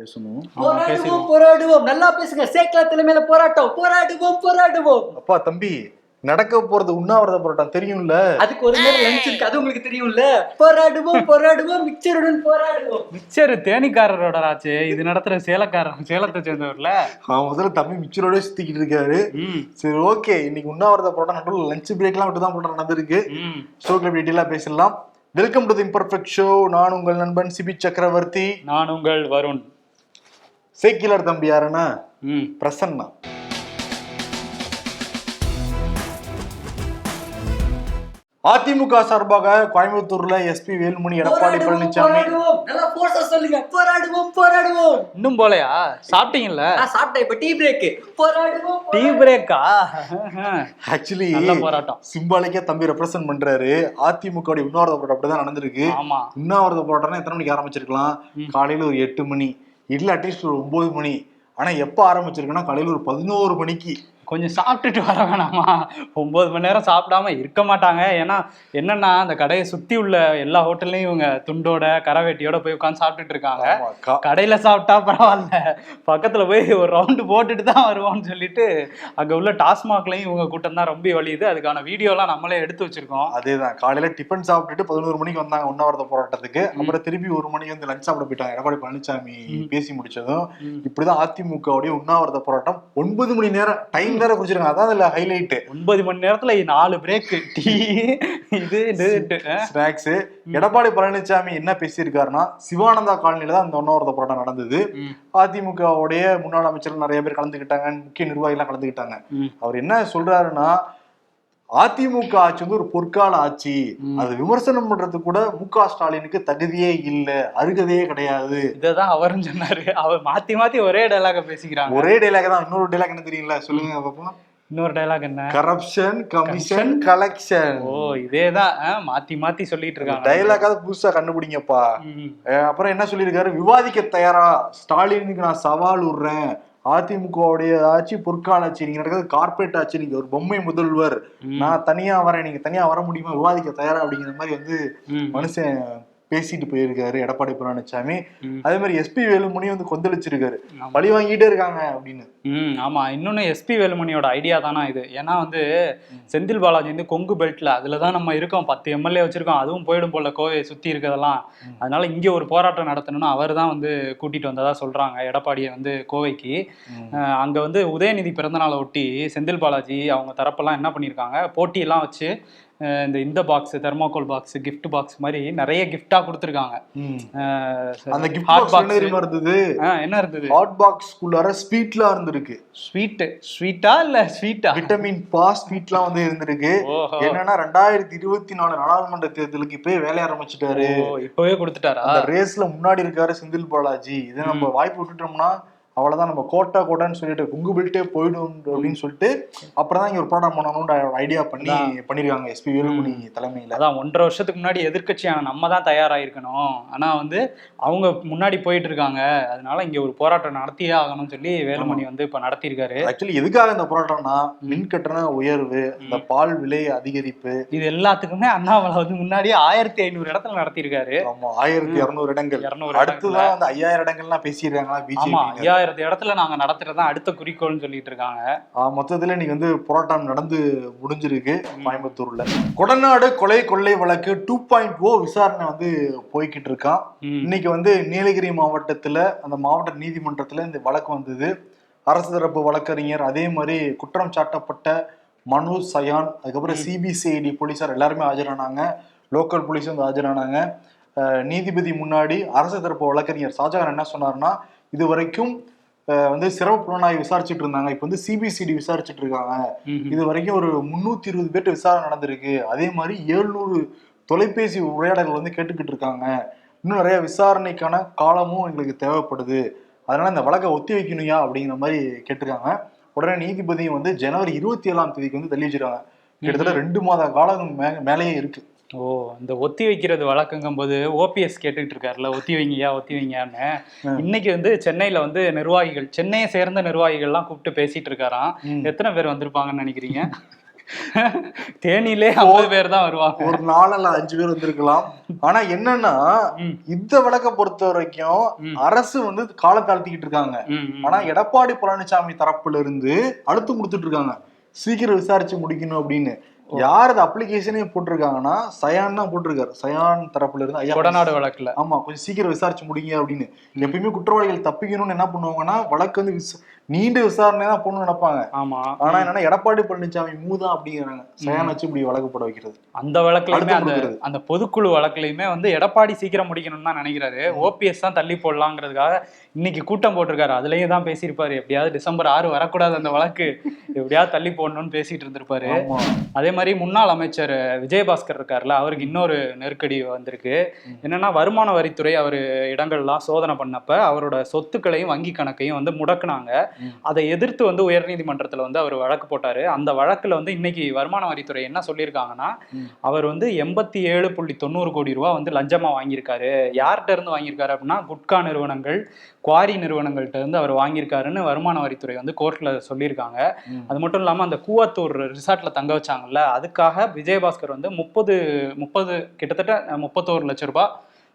பேசணும். போராடுவோம் போராடுவோம். நல்லா பேசுங்க. சேக்கலா தலைமையில போராட்டம். போராடுவோம் போராடுவோம். அப்பா தம்பி நடக்க போறது உண்ணாவிரத போராட்டம் தெரியும்ல? அதுக்கு ஒரு நேரம் லஞ்ச் இருக்கு. அது உங்களுக்கு தெரியும்ல? போராடுவோம் போராடுவோம். மிக்சருடன் போராடுவோம். மிச்சர் தேனிக்காரரோட ஆச்சு இது நடத்துற சேலக்காரன் சேலத்தை சேர்ந்தவர்ல. அவன் முதல்ல தம்பி மிச்சரோட சுத்திக்கிட்டு இருக்காரு. சரி ஓகே. இன்னைக்கு உண்ணாவிரத போராட்டம் நடுவில் லஞ்ச் பிரேக்லாம் விட்டு தான் போராட்டம் நடந்திருக்கு. ஷோக்கில் டீட்டெயிலாக பேசலாம் welcome to the imperfect show நான் உங்கள் நண்பன் சிபி சக்கரவர்த்தி. நான் உங்கள் வருண். சேக்கிலர் தம்பி யாருன்னா? பிரசன்னா. அதிமுக சார்பாக கோயம்புத்தூர்ல எஸ்பி வேலுமணி எடப்பாடி பழனிசாமி போராடுவோம். நல்லா போர்ஸா சொல்லுங்க. போராடுவோம் போராடுவோம். இன்னும் போலையா? சாப்பிட்டீங்கல்ல? சாப்பிட்டேன். இப்ப டீ பிரேக் போராடுவோம் டீ பிரேக்கா ஆக்சுவலி நல்ல போராட்டம். சிம்பாலிக்கா தம்பி ரெப்ரசென்ட் பண்றாரு. அதிமுக உண்ணாவிரத போராட்டம் அப்படிதான் நடந்திருக்கு. ஆமா. உண்ணாவிரத போராட்டம்னா எத்தனை மணிக்கு ஆரம்பிச்சிருக்கலாம்? காலையில ஒரு எட்டு மணி. இல்லை அட்லீஸ்ட் ஒரு ஒம்பது மணி. ஆனால் எப்போ ஆரம்பிச்சிருக்குன்னா காலையில் ஒரு பதினோரு மணிக்கு கொஞ்சம் சாப்பிட்டுட்டு வர வேணாமா? ஒன்பது மணி நேரம் சாப்பிடாம இருக்க மாட்டாங்க. ஏன்னா என்னன்னா அந்த கடையை சுத்தி உள்ள எல்லா ஹோட்டல்லையும் இவங்க துண்டோட கரவேட்டியோட போய் உட்காந்து சாப்பிட்டுட்டு இருக்காங்க. கடையில சாப்பிட்டா பரவாயில்ல. பக்கத்துல போய் ஒரு ரவுண்டு போட்டுட்டு தான் வருவோம்னு சொல்லிட்டு அங்க உள்ள டாஸ்மாக்லயும் இவங்க கூட்டம் தான் ரொம்ப வலியுது. அதுக்கான வீடியோலாம் நம்மளே எடுத்து வச்சிருக்கோம். அதேதான். காலையில டிஃபன் சாப்பிட்டுட்டு பதினோரு மணிக்கு வந்தாங்க உண்ணாவிரத போராட்டத்துக்கு. அப்புறம் திருப்பி ஒரு மணிக்கு வந்து லஞ்ச் சாப்பிட போயிட்டாங்க. எடப்பாடி பழனிசாமி பேசி முடிச்சதும். இப்படிதான் அதிமுகவுடைய உண்ணாவிரத போராட்டம் ஒன்பது மணி நேரம் டைம் வேற குறிச்சிருக்காங்க அதான் அதுல ஹைலைட் ஒன்பது மணி நேரத்துல நாலு பிரேக் டீ இது. ஸ்நாக்ஸ் எடப்பாடி பழனிசாமி என்ன பேசியிருக்காருன்னா சிவானந்தா காலனில தான் அந்த உண்ணாவிரத போராட்டம் நடந்தது. அதிமுகவுடைய முன்னாள் அமைச்சர்கள் நிறைய பேர் கலந்துக்கிட்டாங்க முக்கிய நிர்வாகிகள் கலந்துக்கிட்டாங்க. அவர் என்ன சொல்றாருன்னா அதிமுக ஆட்சி வந்து ஒரு பொற்கால ஆட்சி. அது விமர்சனம் பண்றது கூட மு க ஸ்டாலினுக்கு தகுதியே இல்ல அருகதையே கிடையாது. இததான் அவரும் சொன்னாரு. அவர் மாத்தி மாத்தி ஒரே டைலாக பேசிக்கிறாங்க. ஒரே டைலாக் தான். இன்னொரு டைலாக் என்ன தெரியுங்களா சொல்லுங்க பாப்போம் இன்னொரு டைலாக் என்ன? கரப்ஷன் கமிஷன் கலெக்ஷன் ஓ இதேதான். அஹ், மாத்தி மாத்தி சொல்லிட்டு இருக்காங்க. டைலாக்காவது புதுசா கண்டுபிடிங்கப்பா. அப்புறம் என்ன சொல்லியிருக்காரு? விவாதிக்க தயாரா? ஸ்டாலினுக்கு நான் சவால் விடுறேன். அதிமுகவுடைய ஆட்சி பொற்கால ஆட்சி நீங்க நடக்கிறது கார்பரேட் ஆட்சி நீங்க ஒரு பொம்மை முதல்வர். நான் தனியா வரேன். நீங்க தனியா வர முடியுமா? விவாதிக்க தயாரா? அப்படிங்கிற மாதிரி வந்து. மனுஷன் பேசிட்டு போயிருக்காரு எடப்பாடி பழனிசாமி. அதே மாதிரி எஸ்பி வேலுமணி வந்து கொந்தளிச்சிருக்காரு. பழி வாங்கிட்டே இருக்காங்க அப்படின்னு. ம் ஆமா. இன்னொன்னு எஸ்பி வேலுமணியோட ஐடியா தானா இது? ஏன்னா வந்து செந்தில் பாலாஜி வந்து கொங்கு பெல்ட்ல அதுல தான் நம்ம இருக்கோம். பத்து எம்எல்ஏ வச்சிருக்கோம். அதுவும் போயிடும் போல கோவை சுத்தி இருக்கதெல்லாம் அதனால இங்க ஒரு போராட்டம் நடத்தணும்னு அவர் தான் வந்து கூட்டிட்டு வந்ததா சொல்றாங்க எடப்பாடியை வந்து கோவைக்கு. அங்க வந்து உதயநிதி பிறந்தநாளை ஒட்டி செந்தில் பாலாஜி அவங்க தரப்பெல்லாம் என்ன பண்ணியிருக்காங்க? போட்டியெல்லாம் வச்சு இந்த இந்த box thermocol box gift box மாதிரி நிறைய gift-ஆ கொடுத்துருக்காங்க. அந்த கிஃப்ட் பாக்ஸ் என்ன இருந்தது? என்ன இருந்தது? ஹாட் பாக்ஸ் குள்ளார ஸ்வீட்லாம் இருந்திருக்கு. ஸ்வீட் ஸ்வீட்டா இல்ல ஸ்வீட்டா விட்டமின் பா ஸ்வீட்லாம் வந்து இருந்திருக்கு. என்னன்னா ரெண்டாயிரத்தி இருபத்தி நாலு நாடாளுமன்ற தேர்தலுக்கு இப்பவே வேலைய ஆரம்பிச்சிட்டாரு. இப்பவே கொடுத்துட்டாரா? ரேஸ்ல முன்னாடி இருக்காரு செந்தில் பாலாஜி. இதை நம்ம வாய்ப்பு விட்டுட்டோம்னா அவ்வளவுதான் நம்ம கோட்டா கோட்டான்னு சொல்லிட்டு குங்கு பில்ட்டே போயிடும் அப்படின்னு சொல்லிட்டு அப்புறம் தான் இங்க ஒரு போராட்டம் பண்ணணும்னு ஐடியா பண்ணி பண்ணிருக்காங்க எஸ்பி வேலுமணி தலைமையில. அதான் ஒன்றரை வருஷத்துக்கு முன்னாடி எதிர்க்கட்சியான நம்ம தான் தயாராயிருக்கணும். ஆனா வந்து அவங்க முன்னாடி போயிட்டு இருக்காங்க அதனால இங்க ஒரு போராட்டம் நடத்தியே ஆகணும்னு சொல்லி வேலுமணி வந்து இப்ப நடத்தியிருக்காரு. ஆக்சுவலி எதுக்காக இந்த போராட்டம்னா மின் கட்டண உயர்வு இந்த பால் விலை அதிகரிப்பு. இது எல்லாத்துக்குமே அண்ணாமலை வந்து முன்னாடியே ஆயிரத்தி ஐநூறு இடத்துல நடத்தியிருக்காரு. ஆமா ஆயிரத்தி இருநூறு இடங்கள். இருநூறு அடுத்துதான் வந்து ஐயாயிரம் இடங்கள்லாம் பேசிடுறாங்களா பிஜேபி ஐயாயிரத்து இடத்துல நாங்க நடத்துறதுதான் அடுத்த குறிக்கோள்னு சொல்லிட்டு இருக்காங்க. மொத்தத்துல இன்னைக்கு வந்து போராட்டம் நடந்து முடிஞ்சிருக்கு கோயம்புத்தூர்ல. கொடநாடு கொலை கொள்ளை வழக்கு டூ பாயிண்ட் ஓ விசாரணை வந்து போய்கிட்டு இருக்கான். இன்னைக்கு வந்து நீலகிரி மாவட்டத்துல அந்த மாவட்ட நீதிமன்றத்துல இந்த வழக்கு வந்தது. அரசு தரப்பு வழக்கறிஞர் அதே மாதிரி குற்றம் சாட்டப்பட்ட மனு சயான் அதுக்கப்புறம் சிபிசிஐடி போலீசார் எல்லாருமே ஆஜரானாங்க. லோக்கல் போலீஸ் வந்து ஆஜரானாங்க. நீதிபதி முன்னாடி அரசு தரப்பு வழக்கறிஞர் ஷாஜகான் என்ன சொன்னாருன்னா இது வரைக்கும் வந்து சிறப்பு புலனாய்வு விசாரிச்சுட்டு இருந்தாங்க. இப்போ வந்து சிபிசிடி விசாரிச்சுட்டு இருக்காங்க. இது வரைக்கும் ஒரு முன்னூத்தி இருபது பேர்ட்ட விசாரணை நடந்திருக்கு. அதே மாதிரி ஏழ்நூறு தொலைபேசி உரையாடல்கள் வந்து கேட்டுக்கிட்டு இருக்காங்க. இன்னும் நிறைய விசாரணைக்கான காலமும் எங்களுக்கு தேவைப்படுது. அதனால இந்த வழக்கை ஒத்தி வைக்கணுயா அப்படிங்கிற மாதிரி கேட்டிருக்காங்க. உடனே நீதிபதியும் வந்து ஜனவரி இருபத்தி ஏழாம் தேதிக்கு வந்து தள்ளி வச்சிருக்காங்க. கிட்டத்தட்ட ரெண்டு மாத காலம் மே- மேலேயே இருக்கு. ஓ இந்த ஒத்தி வைக்கிறது வழக்குங்கும் போது ஓபிஎஸ் கேட்டுக்கிட்டு இருக்காருல்ல ஒத்தி வைங்கயா ஒத்தி வைங்கன்னு இன்னைக்கு வந்து சென்னையில வந்து நிர்வாகிகள் சென்னையை சேர்ந்த நிர்வாகிகள்லாம் கூப்பிட்டு பேசிட்டு இருக்காராம். எத்தனை பேர் வந்திருப்பாங்கன்னு நினைக்கிறீங்க? தேனியிலே ஐம்பது பேர் தான் வருவாங்க. ஒரு நாளில் அஞ்சு பேர் வந்திருக்கலாம். ஆனா என்னன்னா. இந்த வழக்கை பொறுத்த வரைக்கும். அரசு வந்து காலம் தாழ்த்திக்கிட்டு இருக்காங்க. ஆனா எடப்பாடி பழனிசாமி தரப்புல இருந்து அழுத்தம் கொடுத்துட்டு இருக்காங்க. சீக்கிரம் விசாரிச்சு முடிக்கணும் அப்படின்னு. யார் அது அப்ளிகேஷனே போட்டிருக்காங்கன்னா சயான் தான் போட்டிருக்காரு. சயான் தரப்புல இருந்து ஐயா கொடநாடு வழக்குல. ஆமா கொஞ்சம் சீக்கிரம் விசாரிச்சு முடிங்க அப்படின்னு. எப்பயுமே குற்றவாளிகள் தப்பிக்கணும்னு என்ன பண்ணுவாங்கன்னா வழக்கு வந்து நீண்ட விசாரணை தான் போகணும்னு நினைப்பாங்க. ஆமா. ஆனா என்னன்னா எடப்பாடி பழனிசாமி மூதான் அப்படிங்கிறாங்க. சயான் வச்சு இப்படி வழக்கு போட வைக்கிறது. அந்த வழக்குலயுமே அந்த. அந்த பொதுக்குழு வழக்குலயுமே வந்து எடப்பாடி சீக்கிரம் முடிக்கணும்னு தான் நினைக்கிறாரு. ஓபிஎஸ் தான் தள்ளி போடலாங்கிறதுக்காக இன்னைக்கு கூட்டம் போட்டிருக்காரு. அதுலயும் தான் பேசியிருப்பாரு. எப்படியாவது டிசம்பர் ஆறு வரக்கூடாது அந்த வழக்கு. எப்படியாவது தள்ளி போடணும்னு பேசிட்டு இருந்திருப்பாரு. அதே மாதிரி முன்னாள் அமைச்சர் விஜயபாஸ்கர் இருக்கார்ல அவருக்கு இன்னொரு நெருக்கடி வந்திருக்கு. என்னன்னா வருமான வரித்துறை அவர் இடங்கள்லாம் சோதனை பண்ணப்ப அவரோட சொத்துக்களையும் வங்கி கணக்கையும் வந்து முடக்குனாங்க. அதை எதிர்த்து வந்து உயர்நீதிமன்றத்துல வந்து அவர் வழக்கு போட்டாரு அந்த வழக்குல வந்து இன்னைக்கு வருமான வரித்துறை என்ன சொல்லியிருக்காங்கன்னா. அவர் வந்து எண்பத்தி ஏழு புள்ளி தொண்ணூறு கோடி ரூபா வந்து லஞ்சமா வாங்கியிருக்காரு யார்கிட்ட இருந்து வாங்கியிருக்காரு அப்படின்னா குட்கா நிறுவனங்கள் குவாரி நிறுவனங்கள்ட்ட இருந்து அவர் வாங்கியிருக்காருன்னு வருமான வரித்துறை வந்து கோர்ட்ல சொல்லியிருக்காங்க. அது மட்டும் இல்லாம அந்த கூவத்தூர் ரிசார்ட்ல தங்க வச்சாங்கல்ல அதுக்காக விஜயபாஸ்கர் வந்து முப்பது முப்பது கிட்டத்தட்ட முப்பத்தோரு லட்ச ரூபாய்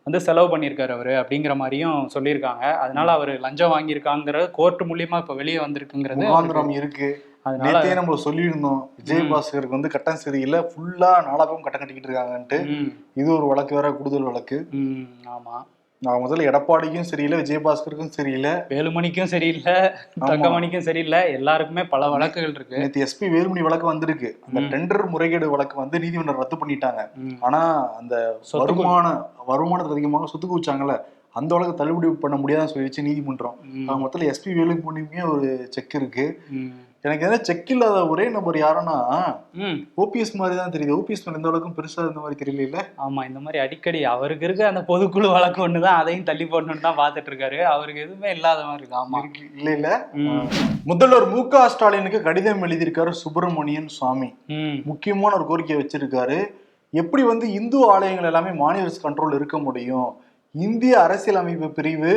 வந்து செலவு பண்ணியிருக்காரு அவரு அப்படிங்கிற மாதிரியும் சொல்லியிருக்காங்க. அதனால அவர் லஞ்சம் வாங்கியிருக்காங்கிறது கோர்ட் மூலியமா இப்ப வெளியே வந்திருக்குங்கிறது முகாந்திரம் இருக்கு. அதனால நேத்தே நம்ம சொல்லியிருந்தோம். விஜயபாஸ்கருக்கு வந்து கட்டம் சரியில்லை ஃபுல்லா நாளாகவும் கட்டம் கட்டிக்கிட்டு இருக்காங்கன்ட்டு. இது ஒரு வழக்கு வேற கூடுதல் வழக்கு. ஆமா. நான் முதல்ல எடப்பாடிக்கும் சரியில்லை விஜயபாஸ்கருக்கும் சரியில்லை. வேலுமணிக்கும் சரியில்லை தங்கமணிக்கும் சரியில்லை எல்லாருக்குமே பல வழக்குகள் இருக்கு. நேற்று எஸ்பி வேலுமணி வழக்கு வந்திருக்கு. அந்த. டெண்டர் முறைகேடு வழக்கு வந்து நீதிமன்றம் ரத்து பண்ணிட்டாங்க. ஆனா அந்த வருமான வருமானத்துக்கு அதிகமாக சொத்து குவிச்சாங்கல்ல அந்த வழக்கு தள்ளுபடி பண்ண முடியாதுன்னு சொல்லிடுச்சு நீதிமன்றம். அவங்க மொத்தத்தில் எஸ்பி வேலுமணிக்குமே ஒரு செக் இருக்கு. எனக்கு எதாவது செக் இல்லாத ஒரே நபர் யாருன்னா. ஓபிஎஸ் மாதிரி தான் தெரியுது. ஓபிஎஸ் மேல எந்த அளவுக்கும் பெருசா இந்த மாதிரி தெரியல இல்ல ஆமா இந்த மாதிரி அடிக்கடி அவருக்கு இருக்க அந்த பொதுக்குழு வழக்கு ஒண்ணுதான் அதையும் தள்ளி போடணும்னு தான் பாத்துட்டு இருக்காரு. அவருக்கு எதுவுமே இல்லாத மாதிரி ஆமா. இல்ல இல்ல முதல்வர் மு க ஸ்டாலினுக்கு கடிதம் எழுதியிருக்காரு சுப்பிரமணியன் சுவாமி. முக்கியமான ஒரு கோரிக்கை வச்சிருக்காரு. எப்படி வந்து இந்து ஆலயங்கள் எல்லாமே மாநில கண்ட்ரோல் இருக்க முடியும்? இந்திய அரசியலமைப்பு பிரிவு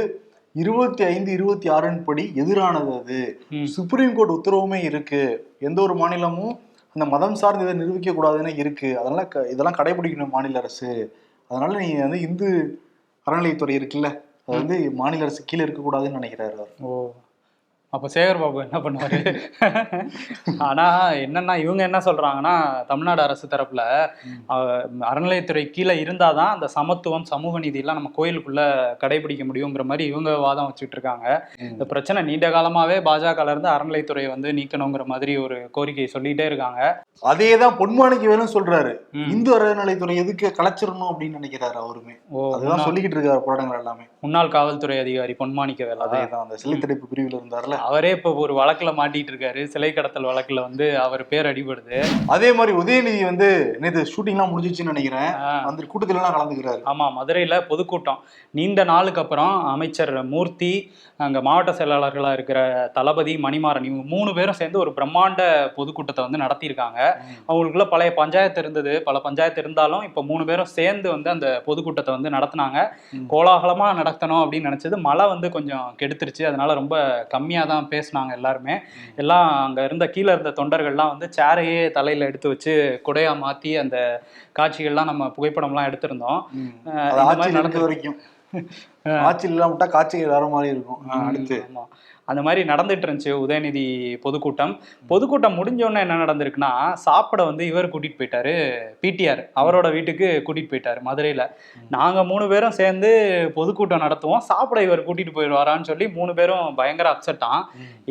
இருபத்தி ஐந்து இருபத்தி ஆறின் படி எதிரானது அது. சுப்ரீம் கோர்ட் உத்தரவுமே இருக்கு. எந்த ஒரு மாநிலமும் அந்த மதம் சார்ந்து இதை நிரூபிக்க கூடாதுன்னு இருக்கு. அதனால க- இதெல்லாம் கடைபிடிக்கணும் மாநில அரசு. அதனால நீங்க வந்து இந்து அறநிலையத்துறை இருக்குல்ல அது வந்து மாநில அரசு கீழே இருக்கக்கூடாதுன்னு நினைக்கிறாரு ஓ. அப்ப சேகர் பாபு என்ன பண்ணுவாரு? ஆனா என்னன்னா இவங்க என்ன சொல்றாங்கன்னா தமிழ்நாடு அரசு தரப்புல அறநிலையத்துறை கீழே இருந்தாதான் அந்த சமத்துவம் சமூக நீதி எல்லாம் நம்ம கோயிலுக்குள்ள கடைபிடிக்க முடியுங்கிற மாதிரி இவங்க வாதம் வச்சுட்டு இருக்காங்க. இந்த பிரச்சனை நீண்ட காலமாவே பாஜக இருந்து அறநிலையத்துறையை வந்து நீக்கணுங்கிற மாதிரி ஒரு கோரிக்கையை சொல்லிட்டே இருக்காங்க. அதே தான் பொன்மாணிக்கு வேணும் சொல்றாரு. இந்து அறநிலையத்துறை எதுக்கு கலைச்சிடணும் அப்படின்னு நினைக்கிறாரு அவருமே. ஓ அதுதான் சொல்லிக்கிட்டு இருக்காரு போராட்டங்கள் எல்லாமே. முன்னாள் காவல்துறை அதிகாரி பொன்மாணிக்க வேலை? அதேதான் அந்த சிலை தடுப்பு பிரிவுல இருந்தாருல. அவரே இப்ப ஒரு வழக்குல மாட்டிட்டு இருக்காரு. சிலை கடத்தல் வழக்குல வந்து அவர் பேர் அடிபடுது. அதே மாதிரி உதயநிதி வந்து நேத்து ஷூட்டிங்லாம் முடிஞ்சிச்சுன்னு நினைக்கிறேன். அந்த கூட்டத்துல எல்லாம் கலந்துக்கிறாரு. ஆமா மதுரையில பொதுக்கூட்டம். நீண்ட நாளுக்கு அப்புறம் அமைச்சர் மூர்த்தி அங்க மாவட்ட செயலாளர்களா இருக்கிற தளபதி மணிமாறன் இவங்க மூணு பேரும் சேர்ந்து ஒரு பிரம்மாண்ட பொதுக்கூட்டத்தை வந்து நடத்தியிருக்காங்க. அவங்களுக்குள்ள பழைய பஞ்சாயத்து இருந்தது. பல பஞ்சாயத்து இருந்தாலும் இப்ப மூணு பேரும் சேர்ந்து வந்து அந்த பொதுக்கூட்டத்தை வந்து நடத்தினாங்க. ம். கோலாகலமா நடத்தணும் அப்படின்னு நினைச்சது. மழை வந்து கொஞ்சம் கெடுத்துருச்சு. அதனால ரொம்ப கம்மியா தான் பேசினாங்க எல்லாருமே. எல்லாம் அங்க இருந்த கீழே இருந்த தொண்டர்கள்லாம் வந்து சேரையே தலையில எடுத்து வச்சு குடையா மாத்தி அந்த காட்சிகள்லாம் நம்ம புகைப்படம்லாம் எடுத்திருந்தோம். நடந்து வரைக்கும். ஆட்சியில் இல்லாம விட்டா காட்சிகள் வேற மாதிரி இருக்கும். அடுத்து. அந்த மாதிரி நடந்துட்டு இருந்துச்சு உதயநிதி பொதுக்கூட்டம். பொதுக்கூட்டம் முடிஞ்ச உடனே என்ன நடந்திருக்குன்னா சாப்பிட வந்து இவர் கூட்டிட்டு போயிட்டாரு பிடிஆர் அவரோட வீட்டுக்கு கூட்டிட்டு போயிட்டாரு மதுரையில. நாங்க மூணு பேரும் சேர்ந்து பொதுக்கூட்டம் நடத்துவோம். சாப்பிட இவர் கூட்டிட்டு போயிடுவாரான்னு சொல்லி மூணு பேரும் பயங்கர அப்செட்டான்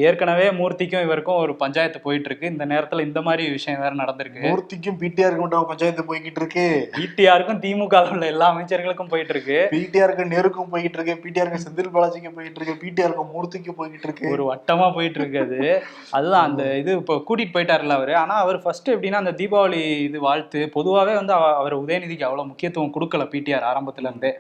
ஏற்கனவே மூர்த்திக்கும் இவருக்கும் ஒரு பஞ்சாயத்து போயிட்டு இருக்கு இந்த நேரத்துல இந்த மாதிரி விஷயம் வேற நடந்திருக்கு. மூர்த்திக்கும் பிடிஆருக்கு மட்டும் பஞ்சாயத்து போய்கிட்டு இருக்கு பிடிஆருக்கும் திமுக உள்ள எல்லா அமைச்சர்களுக்கும் போயிட்டு இருக்கு பிடிஆருக்கு நேருக்கும் போய்கிட்டு இருக்கு பிடிஆருக்கு செந்தில் பாலாஜிக்கும் போயிட்டு இருக்கு பிடிஆருக்கு மூர்த்திக்கும் போய்கிட்டு இருக்கு ஒரு வட்டமா போயிட்டு இருக்குது அதுதான் அந்த இது இப்போ கூட்டிட்டு போயிட்டாருல அவரு. ஆனா அவர் ஃபர்ஸ்ட் எப்படின்னா அந்த தீபாவளி இது வாழ்த்து பொதுவாவே வந்து அவ- அவர் உதயநிதிக்கு அவ்வளவு முக்கியத்துவம் கொடுக்கல பிடிஆர் ஆரம்பத்துல இருந்தே.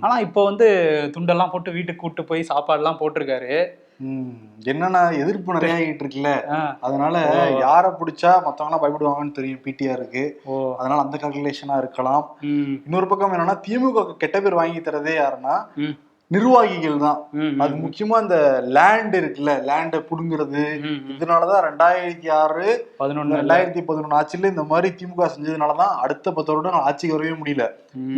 ஆனா இப்போ வந்து துண்டெல்லாம் போட்டு வீட்டுக்கு கூட்டு போய் சாப்பாடுலாம் போட்டிருக்காரு. ம். என்னன்னா எதிர்ப்பு நிறைய ஆகிட்டு இருக்குல்ல. அதனால. யாரை பிடிச்சா மத்தவங்க பயப்படுவாங்கன்னு தெரியும் பிடிஆருக்கு அதனால அந்த கால்குலேஷனா இருக்கலாம். இன்னொரு பக்கம் என்னன்னா திமுக கெட்ட பேர் வாங்கி தரதே யாருன்னா. நிர்வாகிகள் தான் அது முக்கியமா இந்த லேண்ட் இருக்குல்ல லேண்டை புடுங்குறது. இதனாலதான் ரெண்டாயிரத்தி ஆறு பதினொன்னு ரெண்டாயிரத்தி பதினொன்று ஆட்சியில இந்த மாதிரி திமுக செஞ்சதுனாலதான் அடுத்த பத்து வருடம் ஆட்சிக்கு வரவே முடியல.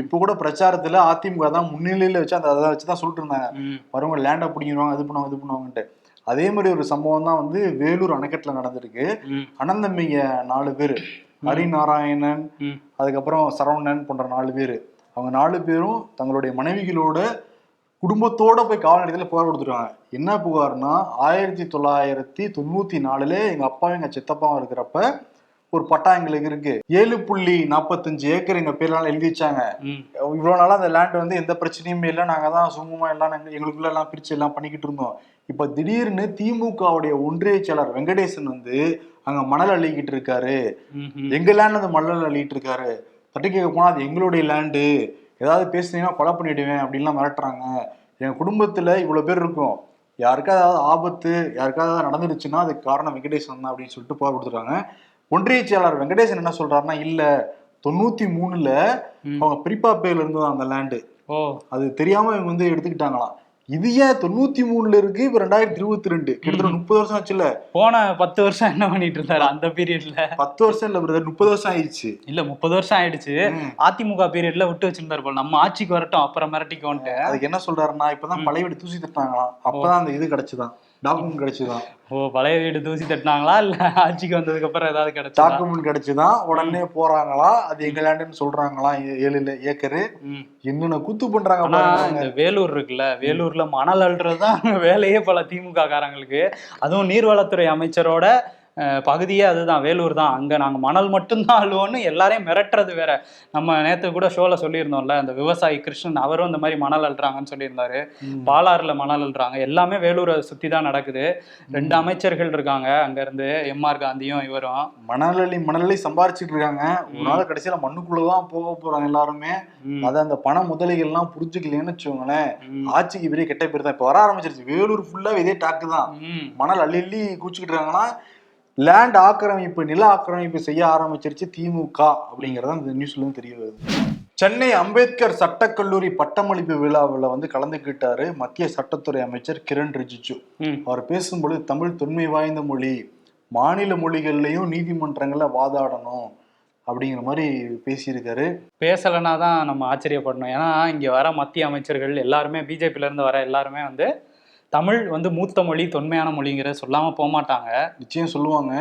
இப்ப கூட பிரச்சாரத்துல அதிமுக தான் முன்னிலையில வச்சு அந்த அதை வச்சுதான் சொல்லிட்டு இருந்தாங்க வரவங்க லேண்டை பிடிங்கிடுவாங்க இது பண்ணுவாங்க இது பண்ணுவாங்கன்ட்டு. அதே மாதிரி ஒரு சம்பவம் தான் வந்து வேலூர் அணைக்கட்டுல நடந்திருக்கு. அனந்தம்பிங்க நாலு பேர் ஹரிநாராயணன். அதுக்கப்புறம் சரவணன் போன்ற நாலு பேர். அவங்க நாலு பேரும் தங்களுடைய மனைவிகளோட குடும்பத்தோட போய் காவல் நிலையத்தில் புகார் கொடுத்துருவாங்க என்ன புகார்னா ஆயிரத்தி தொள்ளாயிரத்தி தொண்ணூத்தி நாலுல எங்க அப்பா எங்க சித்தப்பாவும் இருக்கிறப்ப ஒரு பட்டா எங்களுக்கு இருக்கு. ஏழு புள்ளி நாற்பத்தஞ்சு ஏக்கர் எங்க பேர்லாம் எழுதி வச்சாங்க. இவ்வளவு நாளா அந்த லேண்ட் வந்து எந்த பிரச்சனையுமே இல்லை. நாங்க தான் சுமூகமா எல்லாம் எங்களுக்குள்ள எல்லாம் பிரிச்சு எல்லாம் பண்ணிக்கிட்டு இருந்தோம். இப்ப திடீர்னு திமுகவுடைய ஒன்றிய செயலர் வெங்கடேசன் வந்து அங்க மணல் அள்ளிக்கிட்டு இருக்காரு. எங்க லேண்ட் அந்த மணல் அள்ளிட்டு இருக்காரு. தட்டி கேட்க போனா அது எங்களுடைய லேண்டு ஏதாவது பேசுனீங்கன்னா கொலை பண்ணிடுவேன் அப்படின்லாம் மிரட்டுறாங்க. என் குடும்பத்துல இவ்வளவு பேர் இருக்கும். யாருக்காவது ஏதாவது ஆபத்து யாருக்காவது ஏதாவது நடந்துருச்சுன்னா அதுக்கு காரணம் வெங்கடேசன் தான் அப்படின்னு சொல்லிட்டு புகார் கொடுத்துருக்காங்க. ஒன்றிய செயலாளர் வெங்கடேசன் என்ன சொல்றாருன்னா இல்ல தொண்ணூத்தி மூணுல. அவங்க பிரிப்பா பேர்ல இருந்தது அந்த லேண்டு அது தெரியாம இவங்க வந்து எடுத்துக்கிட்டாங்களாம். இது ஏன் தொண்ணூத்தி மூணுல இருக்கு? இப்ப ரெண்டாயிரத்தி இருபத்தி ரெண்டு. கிட்டத்தட்ட முப்பது வருஷம் ஆச்சுல்ல? போன பத்து வருஷம் என்ன பண்ணிட்டு இருந்தாரு அந்த பீரியட்ல பத்து வருஷம் இல்ல பிரதர் முப்பது வருஷம் ஆயிடுச்சு. இல்ல முப்பது வருஷம் ஆயிடுச்சு. அதிமுக பீரியட்ல விட்டு வச்சிருந்தாரு போல. நம்ம ஆட்சிக்கு வரட்டும் அப்புறம் மிரட்டிக்கோன்ட்டு. அதுக்கு என்ன சொல்றாருன்னா இப்பதான் பழைய வீடு தூசி தட்டாங்களாம் அப்பதான் அந்த இது கிடைச்சுதான். டாக்குமெண்ட் கிடைச்சுதான் ஓ பழைய வீடு தூசி தட்டினாங்களா? இல்ல ஆட்சிக்கு வந்ததுக்கு அப்புறம் ஏதாவது கிடைச்சா டாக்குமெண்ட் கிடைச்சுதான் உடனே போறாங்களா? அது எங்க லேண்டுன்னு சொல்றாங்களாம் ஏ- ஏழு ஏக்கரு. என்னென்ன கூத்து பண்றாங்க இந்த வேலூர் இருக்குல்ல வேலூர்ல மணல் அள்ளுறதுதான் வேலையே பல திமுக காரங்களுக்கு அதுவும் நீர்வளத்துறை அமைச்சரோட பகுதியே அதுதான் வேலூர் தான். அங்க நாங்க மணல் மட்டும்தான் அள்ளுவோம்னு எல்லாரையும் மிரட்டுறது வேற. நம்ம நேத்து கூட ஷோல சொல்லியிருந்தோம்ல அந்த விவசாயி கிருஷ்ணன் அவரும் இந்த மாதிரி மணல் அள்ளுறாங்கன்னு சொல்லியிருந்தாரு. பாலாறுல மணல் அள்ளுறாங்க. எல்லாமே வேலூரை சுத்தி தான் நடக்குது. ரெண்டு அமைச்சர்கள் இருக்காங்க அங்க இருந்து எம்ஆர் காந்தியும் இவரும். மணலி மணலி சம்பாரிச்சிட்டு இருக்காங்க. ஒரு நாள் கடைசியில மண்ணுக்குள்ளதான் போக போறாங்க எல்லாருமே. அத அந்த பண முதலிகள் எல்லாம் புரிஞ்சுக்கலையேன்னு வச்சுக்கோங்களேன். ஆட்சிக்கு பெரிய கெட்ட பேர் தான். இப்ப வர ஆரம்பிச்சிருச்சு. வேலூர் ஃபுல்லா இதே டாக்கு தான். மணல் அள்ளி அள்ளி கூச்சிக்கிட்டு இருக்காங்கன்னா லேண்ட் ஆக்கிரமிப்பு நில ஆக்கிரமிப்பு செய்ய ஆரம்பிச்சிருச்சு திமுக அப்படிங்கறத இந்த நியூஸ்ல இருந்து தெரிய வருது. சென்னை அம்பேத்கர் சட்டக்கல்லூரி பட்டமளிப்பு விழாவில் வந்து கலந்துக்கிட்டாரு மத்திய சட்டத்துறை அமைச்சர் கிரண் ரிஜிஜு. அவர் பேசும்பொழுது தமிழ் தொன்மை வாய்ந்த மொழி மாநில மொழிகள்லயும் நீதிமன்றங்கள்ல வாதாடணும் அப்படிங்கிற மாதிரி பேசியிருக்காரு. பேசலைன்னா தான் நம்ம ஆச்சரியப்படணும். ஏன்னா இங்க வர மத்திய அமைச்சர்கள் எல்லாருமே பிஜேபில இருந்து வர எல்லாருமே வந்து தமிழ் வந்து மூத்த மொழி தொன்மையான மொழிங்கிற சொல்லாம போக மாட்டாங்க. நிச்சயம் சொல்லுவாங்க.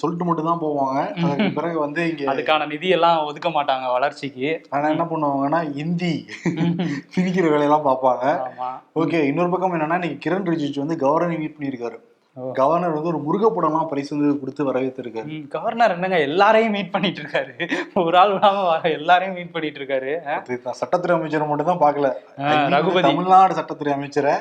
சொல்லிட்டு மட்டும் தான் போவாங்க. அதுக்கு பிறகு வந்து இங்க அதுக்கான நிதி எல்லாம் ஒதுக்க மாட்டாங்க வளர்ச்சிக்கு. ஆனா என்ன பண்ணுவாங்கன்னா இந்தி திணிக்கிற வேலையெல்லாம் பார்ப்பாங்க. ஓகே இன்னொரு பக்கம் என்னன்னா இன்னைக்கு கிரண் ரிஜிஜு வந்து கவர்னர் மீட் பண்ணியிருக்காரு. கவர்னர் வந்து ஒரு முருகப்படம்லாம் பரிசு வந்து கொடுத்து வரவேற்றிருக்காரு. கவர்னர் என்னங்க எல்லாரையும் மீட் பண்ணிட்டு இருக்காரு ஒரு ஆள் விடாம வர எல்லாரையும் மீட் பண்ணிட்டு இருக்காரு சட்டத்துறை அமைச்சரை மட்டும் தான் பார்க்கல. ஆ, ரகுபதி. தமிழ்நாடு சட்டத்துறை அமைச்சரை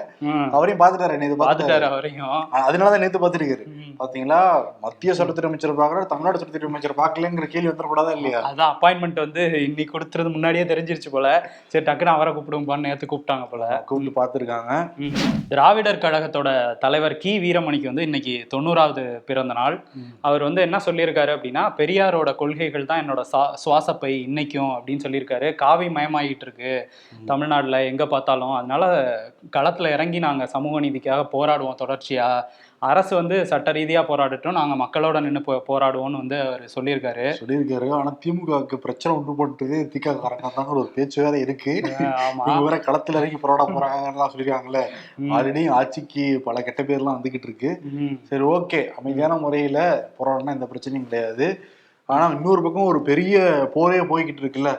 அவரையும் பார்த்துட்டாரு நேத்து பாத்துட்டாரு அவரையும். அதனாலதான் நேத்து பார்த்துருக்காரு. ம். பாத்தீங்களா? மத்திய சட்டத்துறை அமைச்சர் பார்க்கற தமிழ்நாடு சட்டத்துறை அமைச்சர் பார்க்கலங்கிற கேள்வி வந்துடக்கூடாதா இல்லையா? அதான் அப்பாயின்மெண்ட் வந்து இன்னைக்கு கொடுத்துறது முன்னாடியே தெரிஞ்சிருச்சு போல. சரி டக்குன்னு அவரை கூப்பிடுங்கப்பான்னு நேத்து கூப்பிட்டாங்க போல. கூப்பிட்டு பார்த்துருக்காங்க. ம். திராவிடர் கழகத்தோட தலைவர் கி. வீரமணிக்கு வந்து இன்னைக்கு தொண்ணூறாவது பிறந்த நாள். அவர் வந்து என்ன சொல்லியிருக்காரு அப்படின்னா பெரியாரோட கொள்கைகள் தான் என்னோட சா- சுவாசப்பை இன்னைக்கும் அப்படின்னு சொல்லியிருக்காரு. காவி மயமாகிட்டு இருக்கு தமிழ்நாட்டுல எங்க பார்த்தாலும். அதனால களத்துல இறங்கி நாங்க சமூக நீதிக்காக போராடுவோம் தொடர்ச்சியா. அரசு வந்து சட்ட ரீதியா போராடட்டும் நாங்க மக்களோட நின்று போராடுவோம்னு வந்து அவர் சொல்லியிருக்காரு. சொல்லியிருக்காரு. ஆனா திமுகவுக்கு பிரச்சனை உண்டு பண்ணிட்டு திக காரங்க ஒரு பேச்சு வேற இருக்கு. வேற களத்துல இறங்கி போராட போறாங்கன்னு சொல்லிருக்காங்கல்ல ம். ஆல்ரெடி ஆட்சிக்கு பல கெட்ட பேர்லாம் வந்துகிட்டு இருக்கு. சரி ஓகே. அமைதியான முறையில போராடினா எந்த பிரச்சனையும் கிடையாது. ஆனா இன்னொரு பக்கம் ஒரு பெரிய போரே போய்கிட்டு இருக்குல்ல.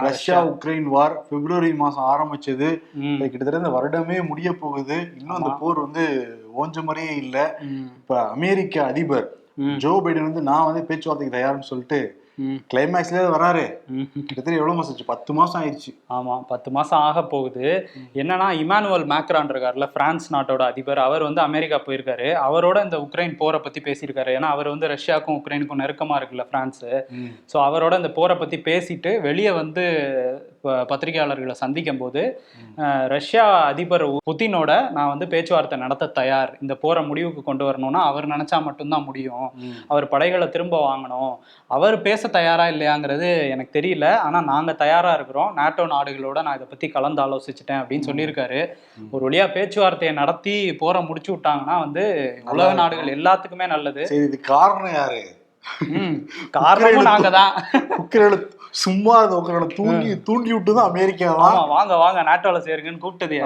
ரஷ்யா உக்ரைன் வார் பிப்ரவரி மாசம் ஆரம்பிச்சது. கிட்டத்தட்ட இந்த வருடமே முடிய போகுது இன்னும் அந்த. போர் வந்து ஓஞ்ச மாதிரியே இல்ல. இப்ப அமெரிக்க அதிபர். ஜோ பைடன் வந்து நான் வந்து பேச்சுவார்த்தைக்கு தயார்னு சொல்லிட்டு. கிளைமேக்ஸ்ல வராரு. கிட்டத்தட்ட எவ்வளவு மாசம் ஆச்சு? பத்து மாசம் ஆயிடுச்சு. ஆமா பத்து மாசம் ஆக போகுது. என்னன்னா இமானுவல் மேக்ரான் இருக்கார்ல பிரான்ஸ் நாட்டோட அதிபர். அவர் வந்து அமெரிக்கா போயிருக்காரு. அவரோட இந்த உக்ரைன் போரை பத்தி பேசியிருக்காரு. ஏன்னா அவர் வந்து ரஷ்யாவுக்கும் உக்ரைனுக்கும் நெருக்கமா இருக்குல்ல பிரான்ஸ். ஸோ அவரோட இந்த போரை பத்தி பேசிட்டு வெளியே வந்து பத்திரிகையாளர்களை சந்திக்கும் போது ரஷ்யா அதிபர் புதினோட நான் வந்து பேச்சுவார்த்தை நடத்த தயார். இந்த போரை முடிவுக்கு கொண்டு வரணும்னா அவர் நினைச்சா மட்டும்தான் முடியும். அவர் படைகளை திரும்ப வாங்கணும். அவர் பேச தயாரா இல்லையாங்கிறது எனக்கு தெரியல. ஆனா நாங்க தயாரா இருக்கிறோம். நாட்டோ நாடுகளோட நான் இதை பத்தி கலந்து ஆலோசிச்சிட்டேன் அப்படின்னு சொல்லியிருக்காரு. ஒரு வழியா பேச்சுவார்த்தையை நடத்தி போரை முடிச்சு விட்டாங்கன்னா வந்து உலக நாடுகள் எல்லாத்துக்குமே நல்லது. இது காரணம் யாரு? காரணமும் நாங்க தான். சும்மா இருந்த உக்ரைனை தூண்டி தூண்டி விட்டு தான் அமெரிக்கா வாங்க வாங்க நாட்டோல சேருங்கன்னு கூப்பிட்டது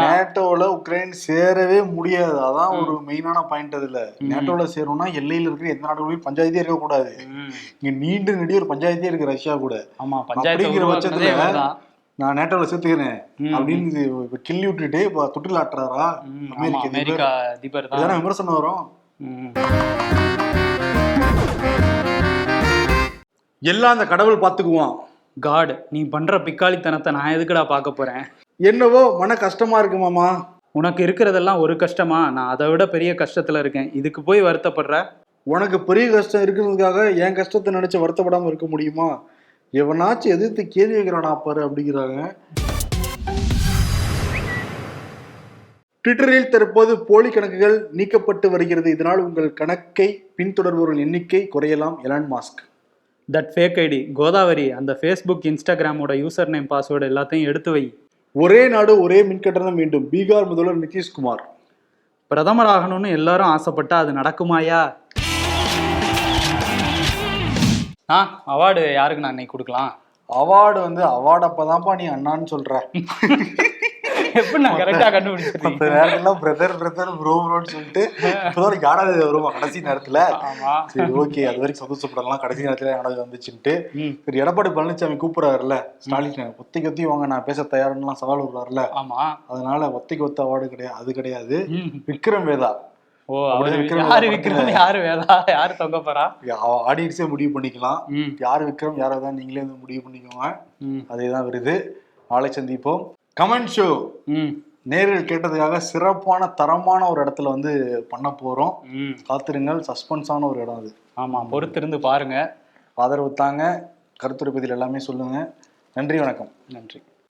நேட்டோல உக்ரைன் சேரவே முடியாது. அதான் ஒரு மெயினான பாயிண்ட் அதுல. நேட்டோல சேரணும்னா எல்லையில இருக்கிற எந்த நாடுகளையும் பஞ்சாயத்தே இருக்க கூடாது இங்க நீண்டு நெடிய ஒரு பஞ்சாயத்தே இருக்கு ரஷ்யா கூட. ஆமா பஞ்சாயத்து அப்படிங்கிற உருவாக்குனதே பட்சத்துல. நான் நேட்டோல சேர்த்துக்கிறேன் அப்படின்னு கிள்ளி விட்டுட்டு இப்ப தொட்டில் ஆட்டுறாரா? அமெரிக்க அதிபர். விமர்சனம் வரும். எல்லாம் அந்த கடவுள் பாத்துக்குவான் காட் நீ பண்ற பிக்காளித்தனத்தை நான் எதுக்குடா பார்க்க போறேன்? என்னவோ மன கஷ்டமா இருக்கு மாமா. உனக்கு இருக்கிறதெல்லாம் ஒரு கஷ்டமா? நான் அதை விட பெரிய கஷ்டத்துல இருக்கேன். இதுக்கு போய் வருத்தப்படுற? உனக்கு பெரிய கஷ்டம் இருக்கிறதுக்காக என் கஷ்டத்தை நினைச்சு வருத்தப்படாம இருக்க முடியுமா? எவனாச்சும் எதிர்த்து கேள்வி வைக்கிறானா பாரு அப்படிங்கிறாங்க. ட்விட்டரில் தற்போது போலி கணக்குகள் நீக்கப்பட்டு வருகிறது. இதனால் உங்கள் கணக்கை பின்தொடர்பவர்கள் எண்ணிக்கை குறையலாம். Elon Musk. That fake ID. Godavari அந்த ஃபேஸ்புக் இன்ஸ்டாகிராமோட யூசர் நேம் பாஸ்வேர்டு எல்லாத்தையும் எடுத்து வை. ஒரே நாடு ஒரே மின்கட்டணம் வேண்டும். பீகார் முதல்வர் நிதிஷ்குமார். பிரதமர் ஆகணும்னு எல்லாரும் ஆசைப்பட்டா அது நடக்குமாயா ஆ அவார்டு யாருக்கு நான் இன்னைக்கு கொடுக்கலாம்? அவார்டு வந்து அவார்டு அப்பதான்ப்பா நீ அண்ணான்னு சொல்ற. எப்படி நான் கரெக்டா கண்டுபிடிச்சிருக்கேன் பிரதர் பிரதர் ப்ரோ ப்ரோன்னு சொல்லிட்டு இப்போதான் யாராவது வருமா? கடைசி நேரத்துல. ஆமா. சரி ஓகே அது வரைக்கும் சந்தோஷப்படலாம். கடைசி நேரத்துல யாராவது வந்துச்சுன்ட்டு. ம், சரி எடப்பாடி பழனிசாமி கூப்பிடுறாருல்ல ஸ்டாலின். ஒத்திக்கு ஒத்தி வாங்க நான் பேச தயாருன்னுலாம் சவால் விடுறாருல ஆமா. அதனால ஒத்திக்கு ஒத்த அவார்டு கிடையாது அது கிடையாது. விக்ரம் வேதா. ஓ யாரு விக்ரம்? யாரு வேதா? யாரு தொங்க போறா? ஆடியன்ஸே முடிவு பண்ணிக்கலாம். யார் விக்ரம் யார் வேதா நீங்களே வந்து முடிவு பண்ணிக்கோங்க. அதே தான் வருது. நாளை சந்திப்போம். Comment show. ம், நேரில் கேட்டதுக்காக சிறப்பான தரமான ஒரு இடத்துல வந்து பண்ண போறோம். ம். காத்திருங்கள். சஸ்பென்ஸான ஒரு இடம் அது. ஆமா. பொறுத்திருந்து பாருங்க. ஆதரவு தாங்க. கருத்துரை பதில் எல்லாமே சொல்லுங்க. நன்றி வணக்கம். நன்றி.